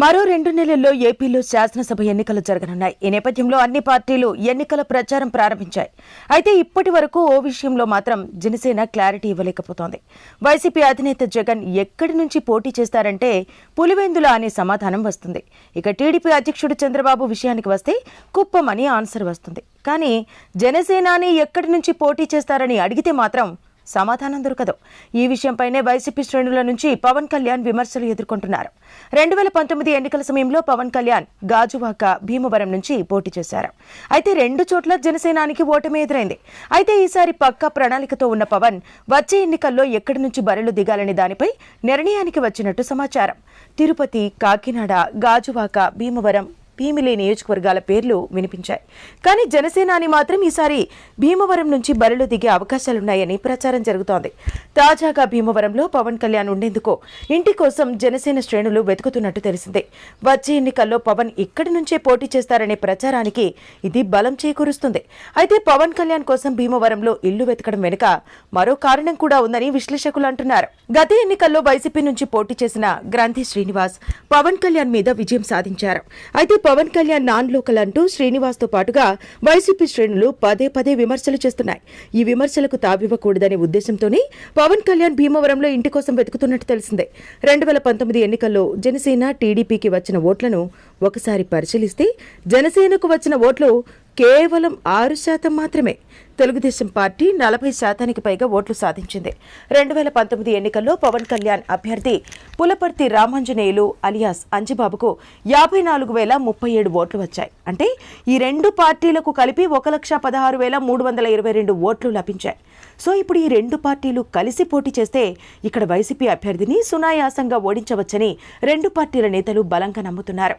మరో రెండు నెలల్లో ఏపీలో శాసనసభ ఎన్నికలు జరగనున్నాయి. ఈ నేపథ్యంలో అన్ని పార్టీలు ఎన్నికల ప్రచారం ప్రారంభించాయి. అయితే ఇప్పటి వరకు ఓ విషయంలో మాత్రం జనసేన క్లారిటీ ఇవ్వలేకపోతోంది. వైసీపీ అధినేత జగన్ ఎక్కడి నుంచి పోటీ చేస్తారంటే పులివెందుల అనే సమాధానం వస్తుంది. ఇక టీడీపీ అధ్యక్షుడు చంద్రబాబు విషయానికి వస్తే కుప్పం అని ఆన్సర్ వస్తుంది. కానీ జనసేనాని ఎక్కడి నుంచి పోటీ చేస్తారని అడిగితే మాత్రం సమాధానం దొరకదు. ఈ విషయంపైనే వైసీపీ శ్రేణుల నుంచి పవన్ కళ్యాణ్ విమర్శలు ఎదుర్కొంటున్నారు. రెండు వేల పంతొమ్మిది ఎన్నికల సమయంలో పవన్ కళ్యాణ్ గాజువాక భీమవరం నుంచి పోటీ చేశారు. అయితే రెండు చోట్ల జనసేనానికి ఓటమి ఎదురైంది. అయితే ఈసారి పక్కా ప్రణాళికతో ఉన్న పవన్ వచ్చే ఎన్నికల్లో ఎక్కడి నుంచి బరిలు దిగాలనే దానిపై నిర్ణయానికి వచ్చినట్టు సమాచారం. తిరుపతి కాకినాడ గాజువాక భీమవరం భీమిలి నియోజకవర్గాల పేర్లు వినిపించాయి. కానీ జనసేనాని మాత్రం ఈసారి భీమవరం నుంచి బరిలో దిగే అవకాశాలున్నాయని ప్రచారం జరుగుతోంది. తాజాగా భీమవరంలో పవన్ కళ్యాణ్ ఉండేందుకు ఇంటి కోసం జనసేన శ్రేణులు వెతుకుతున్నట్టు తెలిసిందే. వచ్చే ఎన్నికల్లో పవన్ ఇక్కడి నుంచే పోటీ చేస్తారనే ప్రచారానికి ఇది బలం చేకూరుస్తుంది. అయితే పవన్ కళ్యాణ్ కోసం భీమవరంలో ఇల్లు వెతకడం వెనుక మరో కారణం కూడా ఉందని విశ్లేషకులు అంటున్నారు. గత ఎన్నికల్లో వైసీపీ నుంచి పోటీ చేసిన గ్రంథి శ్రీనివాస్ పవన్ కళ్యాణ్ మీద విజయం సాధించారు. అయితే పవన్ కళ్యాణ్ నాన్ లోకల్ అంటూ శ్రీనివాస్తో పాటుగా వైసీపీ శ్రేణులు పదే పదే విమర్శలు చేస్తున్నాయి. ఈ విమర్శలకు తావివ్వకూడదనే ఉద్దేశంతోనే పవన్ కళ్యాణ్ భీమవరంలో ఇంటి కోసం వెతుకుతున్నట్టు తెలిసిందే. రెండు వేల పంతొమ్మిది ఎన్నికల్లో జనసేన టీడీపీకి వచ్చిన ఓట్లను ఒకసారి పరిశీలిస్తే జనసేనకు వచ్చిన ఓట్లు కేవలం ఆరు శాతం మాత్రమే. తెలుగుదేశం పార్టీ నలభై శాతానికి పైగా ఓట్లు సాధించింది. రెండు వేల పంతొమ్మిది ఎన్నికల్లో పవన్ కళ్యాణ్ అభ్యర్థి పులపర్తి రామాంజనేయులు అలియాస్ అంజిబాబుకు యాభై నాలుగు వేల ముప్పై ఏడు ఓట్లు వచ్చాయి. అంటే ఈ రెండు పార్టీలకు కలిపి ఒక లక్ష పదహారు వేల మూడు వందల ఇరవై రెండు ఓట్లు లభించాయి. సో ఇప్పుడు ఈ రెండు పార్టీలు కలిసి పోటీ చేస్తే ఇక్కడ వైసీపీ అభ్యర్థిని సునాయాసంగా ఓడించవచ్చని రెండు పార్టీల నేతలు బలంగా నమ్ముతున్నారు.